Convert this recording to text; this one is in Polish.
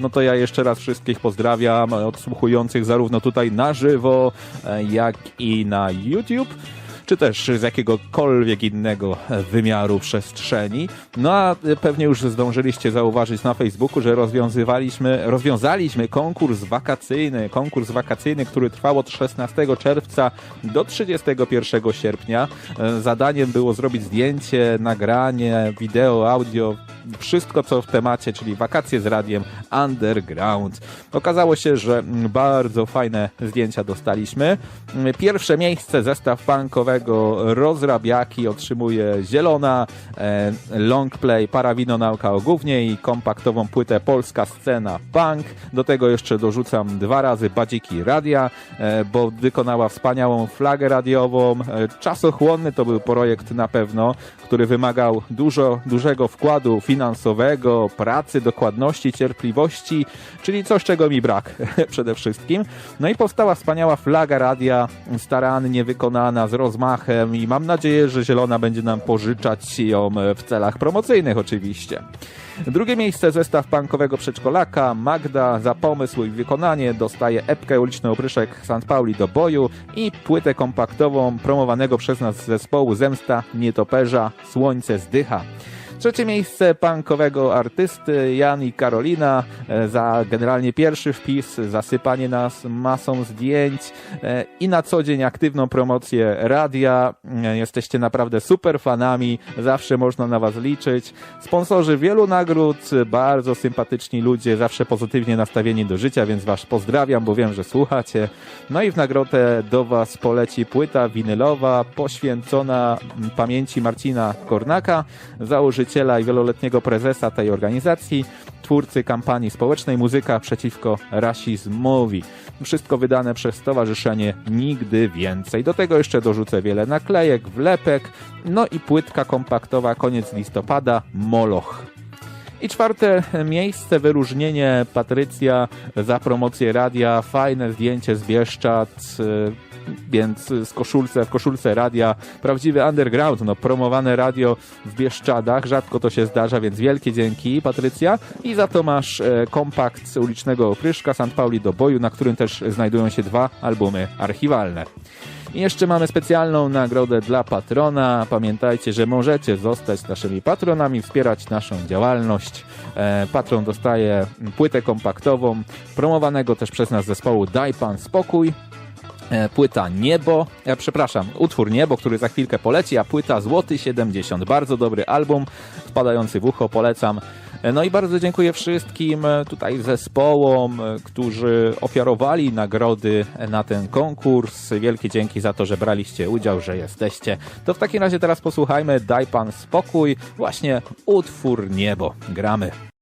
no to ja jeszcze raz wszystkich pozdrawiam, odsłuchujących zarówno tutaj na żywo, e, jak i na YouTube czy też z jakiegokolwiek innego wymiaru przestrzeni. No a pewnie już zdążyliście zauważyć na Facebooku, że rozwiązywaliśmy, rozwiązaliśmy konkurs wakacyjny, konkurs wakacyjny, który trwał od 16 czerwca do 31 sierpnia. E, Zadaniem było zrobić zdjęcie, nagranie, wideo, audio, wszystko co w temacie, czyli wakacje z radiem Underground. Okazało się, że mm, bardzo fajne zdjęcia dostaliśmy. Mm, Pierwsze miejsce zestaw punkowego Rozrabiaki otrzymuje Zielona, e, Longplay Parawino Nauka o Gównie i kompaktową płytę Polska Scena Punk. Do tego jeszcze dorzucam dwa razy Badziki Radia, e, bo wykonała wspaniałą flagę radiową. E, Czasochłonny to był projekt na pewno, który wymagał dużo, dużego wkładu finansowego, pracy, dokładności, cierpliwości, czyli coś, czego mi brak przede wszystkim. No i powstała wspaniała flaga radia, starannie wykonana, z rozmachem i mam nadzieję, że Zielona będzie nam pożyczać ją w celach promocyjnych oczywiście. Drugie miejsce zestaw punkowego przedszkolaka. Magda za pomysł i wykonanie dostaje epkę uliczny opryszek St. Pauli do boju i płytę kompaktową promowanego przez nas zespołu Zemsta Nietoperza Słońce zdycha. Trzecie miejsce punkowego artysty Jan i Karolina e, za generalnie pierwszy wpis, zasypanie nas masą zdjęć e, i na co dzień aktywną promocję radia. E, Jesteście naprawdę super fanami, zawsze można na was liczyć. Sponsorzy wielu nagród, bardzo sympatyczni ludzie, zawsze pozytywnie nastawieni do życia, więc was pozdrawiam, bo wiem, że słuchacie. No i w nagrodę do was poleci płyta winylowa poświęcona pamięci Marcina Kornaka, założyciela i wieloletniego prezesa tej organizacji, twórcy kampanii społecznej Muzyka przeciwko rasizmowi. Wszystko wydane przez Stowarzyszenie Nigdy Więcej. Do tego jeszcze dorzucę wiele naklejek, wlepek, no i płytka kompaktowa koniec listopada Moloch. I czwarte miejsce, wyróżnienie Patrycja za promocję radia, fajne zdjęcie z Bieszczad, y, więc z koszulce, w koszulce radia, prawdziwy underground, no promowane radio w Bieszczadach, rzadko to się zdarza, więc wielkie dzięki Patrycja i za to masz e, kompakt z ulicznego opryszka St. Pauli do boju, na którym też znajdują się dwa albumy archiwalne. I jeszcze mamy specjalną nagrodę dla patrona. Pamiętajcie, że możecie zostać naszymi patronami, wspierać naszą działalność. E, patron dostaje płytę kompaktową, promowanego też przez nas zespołu Daj Pan Spokój. E, Płyta Niebo, e, przepraszam, utwór Niebo, który za chwilkę poleci, a płyta Złoty 70. Bardzo dobry album, wpadający w ucho, polecam. E, No i bardzo dziękuję wszystkim tutaj zespołom, którzy ofiarowali nagrody na ten konkurs. Wielkie dzięki za to, że braliście udział, że jesteście. To w takim razie teraz posłuchajmy Daj Pan Spokój, właśnie utwór Niebo. Gramy.